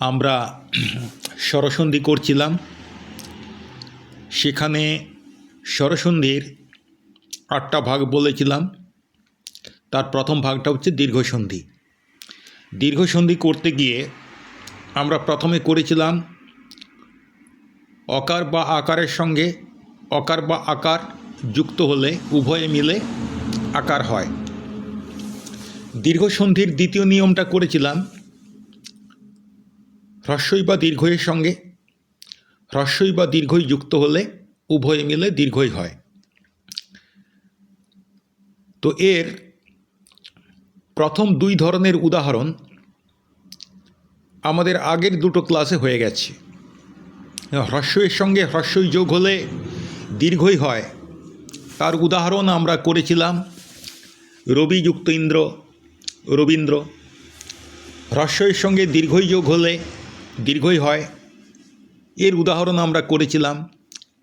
আমরা স্বরসন্ধি করছিলাম। সেখানে স্বরসন্ধির আটটা ভাগ বলেছিলাম। তার প্রথম ভাগটা হচ্ছে দীর্ঘসন্ধি। দীর্ঘসন্ধি করতে গিয়ে আমরা প্রথমে করেছিলাম অকার বা আকারের সঙ্গে, অকার বা আকার যুক্ত হলে উভয়ে মিলে আকার হয়। দীর্ঘসন্ধির দ্বিতীয় নিয়মটা করেছিলাম। হ্রস্বই বা দীর্ঘয়ের সঙ্গে, হ্রস্বই বা দীর্ঘই যুক্ত হলে উভয়ে মিলে দীর্ঘই হয়। তো এর প্রথম দুই ধরনের উদাহরণ আমাদের আগের দুটো ক্লাসে হয়ে গেছে। হ্রস্বইয়ের সঙ্গে হ্রস্বই যোগ হলে দীর্ঘই হয়। তার উদাহরণ আমরা করেছিলাম, রবি যুক্ত ইন্দ্র, রবীন্দ্র। হ্রস্বইয়ের সঙ্গে দীর্ঘই যোগ হলে দীর্ঘই হয়। এর উদাহরণ আমরা করেছিলাম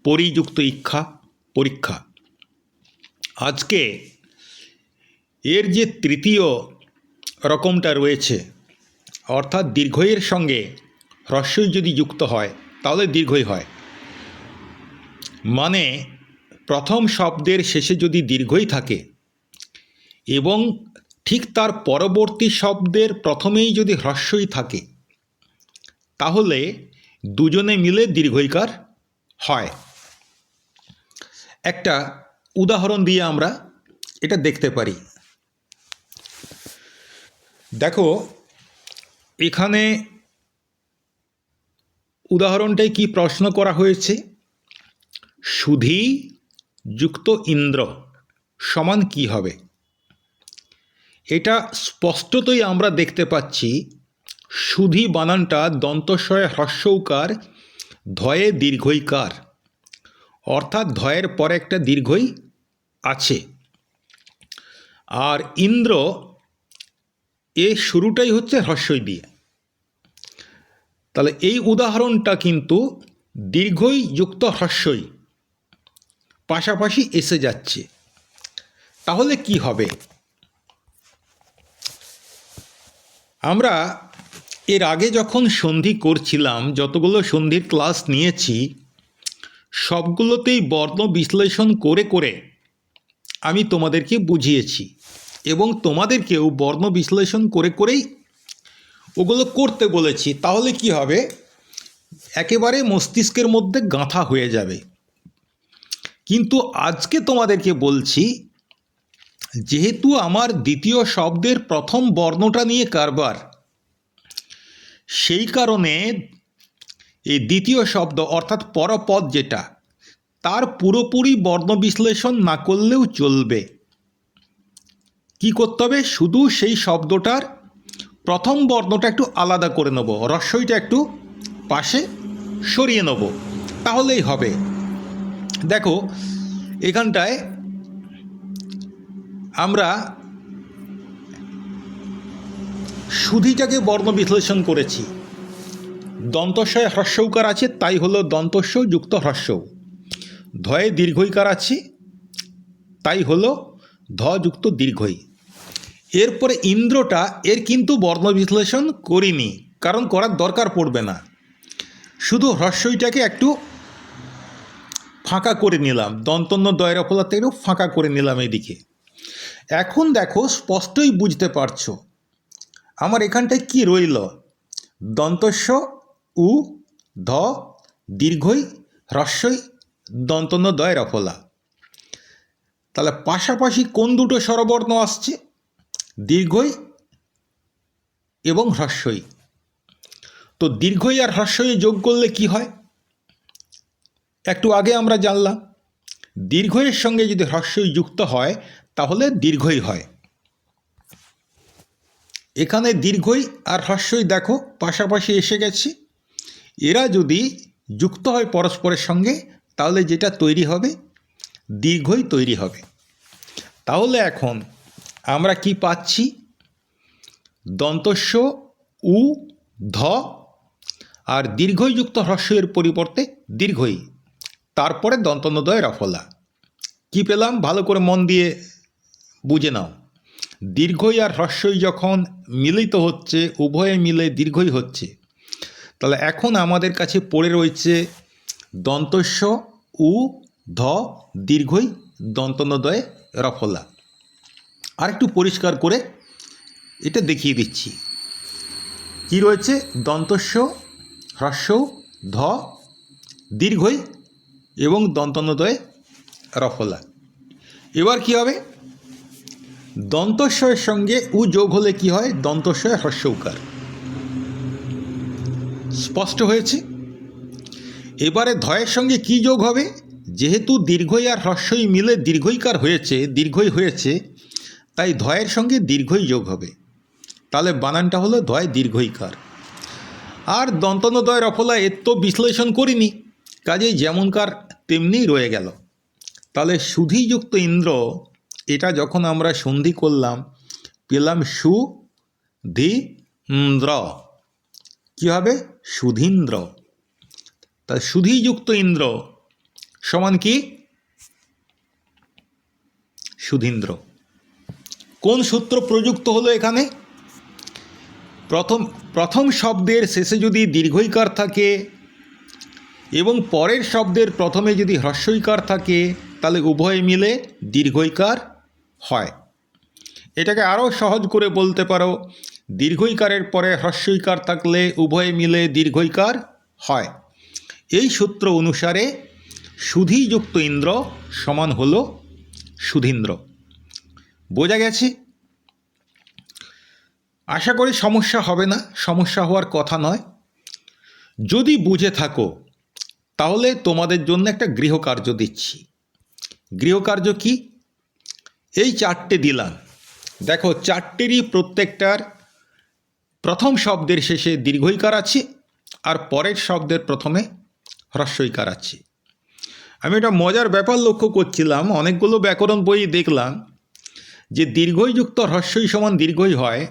পরিযুক্ত ইক্ষা পরীক্ষা। আজকে এর যে তৃতীয় রকমটা রয়েছে, অর্থাৎ দীর্ঘইয়ের সঙ্গে হ্রস্বই যদি যুক্ত হয়, তাহলে দীর্ঘই হয়। মানে প্রথম শব্দের শেষে যদি দীর্ঘই থাকে এবং ঠিক তার পরবর্তী শব্দের প্রথমেই যদি হ্রস্বই থাকে তাহলে দুজনে মিলে দীর্ঘইকার হয়। একটা উদাহরণ দিয়ে আমরা এটা দেখতে পারি। দেখো, এখানে উদাহরণটায় কি প্রশ্ন করা হয়েছে? সুধি যুক্ত ইন্দ্র সমান কি হবে? এটা স্পষ্টতই আমরা দেখতে পাচ্ছি সুধি বানানটা দন্তস্বয়ে হ্রস্বৌকার, ধয়ে দীর্ঘইকার অর্থাৎ ধয়ের পরে একটা দীর্ঘই আছে। আর ইন্দ্র এ শুরুটাই হচ্ছে হ্রস্বই দিয়ে। তাহলে এই উদাহরণটা কিন্তু দীর্ঘই যুক্ত হ্রস্বই, পাশাপাশি এসে যাচ্ছে। তাহলে কি হবে? আমরা এর আগে যখন সন্ধি করছিলাম, যতগুলো সন্ধির ক্লাস নিয়েছি, সবগুলোতেই বর্ণ বিশ্লেষণ করে করে আমি তোমাদেরকে বুঝিয়েছি এবং তোমাদেরকেও বর্ণ বিশ্লেষণ করে করেই ওগুলো করতে বলেছি। তাহলে কি হবে? একেবারে মস্তিষ্কের মধ্যে গাঁথা হয়ে যাবে। কিন্তু আজকে তোমাদেরকে বলছি, যেহেতু আমার দ্বিতীয় শব্দের প্রথম বর্ণটা নিয়ে কারবার সেই কারণে এই দ্বিতীয় শব্দ অর্থাৎ পরপদ যেটা, তার পুরোপুরি বর্ণ বিশ্লেষণ না করলেও চলবে। কি করতে হবে? শুধু সেই শব্দটার প্রথম বর্ণটা একটু আলাদা করে নেব রস্যইটা একটু পাশে সরিয়ে নেব। তাহলেই হবে। দেখো, এখানটায় আমরা সুধিটাকে বর্ণ বিশ্লেষণ করেছি। দন্তস্বয়ে হ্রস্বকার আছে, তাই হলো দন্তস্ব যুক্ত হ্রস্ব ধয়ে দীর্ঘইকার আছে, তাই হলো ধ যুক্ত দীর্ঘই। এরপরে ইন্দ্রটা এর কিন্তু বর্ণ বিশ্লেষণ করিনি, কারণ করার দরকার পড়বে না। শুধু হ্রস্বইটাকে একটু ফাঁকা করে নিলাম, দন্তন্য দয়ের অপলাতে একটু ফাঁকা করে নিলাম এদিকে। এখন দেখো, স্পষ্টই বুঝতে পারছ আমার এখানটায় কি রইল? দন্তস্ব উ ধ দীর্ঘই হ্রস্বই দন্তন্য দয়ের অফলা তাহলে পাশাপাশি কোন দুটো স্বরবর্ণ আসছে? দীর্ঘই এবং হ্রস্বই। তো দীর্ঘই আর হ্রস্বই যোগ করলে কি হয়? একটু আগে আমরা জানলাম দীর্ঘয়ের সঙ্গে যদি হ্রস্বই যুক্ত হয়, তাহলে দীর্ঘই হয়। এখানে দীর্ঘই আর হ্রস্বই দেখো, পাশাপাশি এসে গেছে। এরা যদি যুক্ত হয় পরস্পরের সঙ্গে, তাহলে যেটা তৈরি হবে, দীর্ঘই তৈরি হবে। তাহলে এখন আমরা কি পাচ্ছি? দন্তস্য, উ, ধ, আর দীর্ঘই দীর্ঘযুক্ত হ্রস্বের পরিবর্তে দীর্ঘই। তারপরে দন্তনদয় রফলা। কি পেলাম? ভালো করে মন দিয়ে বুঝে নাও। দীর্ঘই আর হ্রস্বই যখন মিলিত হচ্ছে, উভয়ে মিলে দীর্ঘই হচ্ছে। তাহলে এখন আমাদের কাছে পড়ে রয়েছে দন্তস্য উ ধ দীর্ঘই দন্তনদয়ে রফলা। আর একটু পরিষ্কার করে এটা দেখিয়ে দিচ্ছি। কি রয়েছে? দন্তস্য হ্রস্ব, ধ, দীর্ঘই এবং দন্তনদয়ে রফলা। এবার কি হবে? দন্তস্বয়ের সঙ্গে উ যোগ হলে কি হয়? দন্তস্বয় হ্রস্ব উকার। স্পষ্ট হয়েছে? এবারে ধয়ের সঙ্গে কি যোগ হবে? যেহেতু দীর্ঘই আর হ্রস্বই মিলে দীর্ঘইকার হয়েছে, দীর্ঘই হয়েছে, তাই ধয়ের সঙ্গে দীর্ঘই যোগ হবে। তাহলে বানানটা হলো ধয় দীর্ঘইকার। আর দন্তনদয় রফলা এর তো বিশ্লেষণ করিনি, কাজেই যেমনকার তেমনি রয়ে গেল। তাহলে সুধিযুক্ত ইন্দ্র এটা যখন আমরা সন্ধি করলাম, পেলাম সু ধি ইন্দ্র কী হবে? সুধীন্দ্র। তা সুধিযুক্ত ইন্দ্র সমান কি? সুধীন্দ্র। কোন সূত্র প্রযুক্ত হলো এখানে? প্রথম প্রথম শব্দের শেষে যদি দীর্ঘইকার থাকে এবং পরের শব্দের প্রথমে যদি হ্রস্বইকার থাকে, তাহলে উভয় মিলে দীর্ঘইকার হয়। এটাকে আরও সহজ করে বলতে পারো, দীর্ঘইকারের পরে হ্রস্বইকার থাকলে উভয় মিলে দীর্ঘইকার হয়। এই সূত্র অনুসারে সুধিযুক্ত ইন্দ্র সমান হল সুধীন্দ্র। বোঝা গেছে? আশা করি সমস্যা হবে না, সমস্যা হওয়ার কথা নয়। যদি বুঝে থাকো, তাহলে তোমাদের জন্য একটা গৃহকার্য দিচ্ছি। গৃহকার্য কি? এই চারটে দিলাম। দেখো, চারটেরই প্রত্যেকটার প্রথম শব্দের শেষে দীর্ঘইকার আছে আর পরের শব্দের প্রথমে হ্রস্বইকার আছে। আমি এটা মজার ব্যাপার লক্ষ্য করছিলাম, অনেকগুলো ব্যাকরণ বই দেখলাম যে দীর্ঘইযুক্ত হ্রস্বই সমান দীর্ঘই হয়।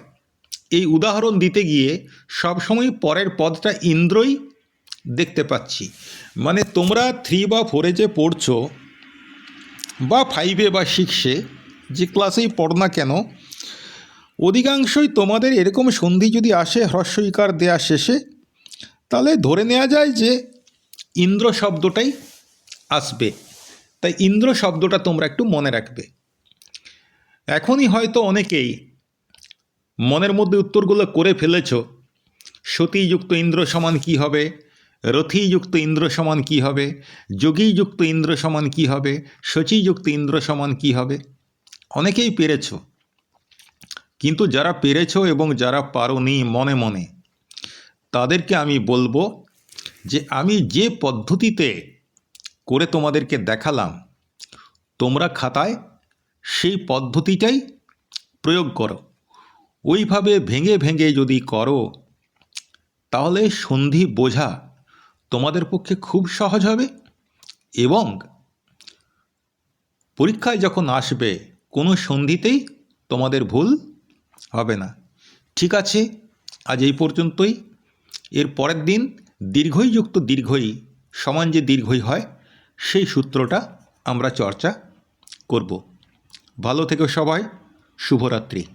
এই উদাহরণ দিতে গিয়ে সবসময় পরের পদটা ইন্দ্রই দেখতে পাচ্ছি। মানে তোমরা থ্রি বা ফোরে যে পড়ছো বা ফাইভে বা সিক্সে যে ক্লাসেই পড় না কেন, অধিকাংশই তোমাদের এরকম সন্ধি যদি আসে, হ্রস্বইকার দেয়া শেষে, তাহলে ধরে নেওয়া যায় যে ইন্দ্র শব্দটাই আসবে। তাই ইন্দ্র শব্দটা তোমরা একটু মনে রাখবে। এখনই হয়তো অনেকেই মনের মধ্যে উত্তরগুলো করে ফেলেছ, সতীযুক্ত ইন্দ্র সমান কি হবে, রথিযুক্ত ইন্দ্র সমান কি হবে, যোগীযুক্ত ইন্দ্র সমান কি হবে, শচীযুক্ত ইন্দ্র সমান কি হবে অনেকেই পেরেছ। কিন্তু যারা পেরেছ এবং যারা পারোনি মনে মনে, তাদেরকে আমি বলব যে আমি যে পদ্ধতিতে করে তোমাদেরকে দেখালাম, তোমরা খাতায় সেই পদ্ধতিটাই প্রয়োগ করো। ওইভাবে ভেঙে ভেঙে যদি করো, তাহলে সন্ধি বোঝা তোমাদের পক্ষে খুব সহজ হবে এবং পরীক্ষায় যখন আসবে কোনো সন্ধিতেই তোমাদের ভুল হবে না। ঠিক আছে, আজ এই পর্যন্তই। এর পরের দিন দীর্ঘই যুক্ত দীর্ঘই, সমান যে দীর্ঘই হয়, সেই সূত্রটা আমরা চর্চা করব। ভালো থেকো সবাই, শুভরাত্রি।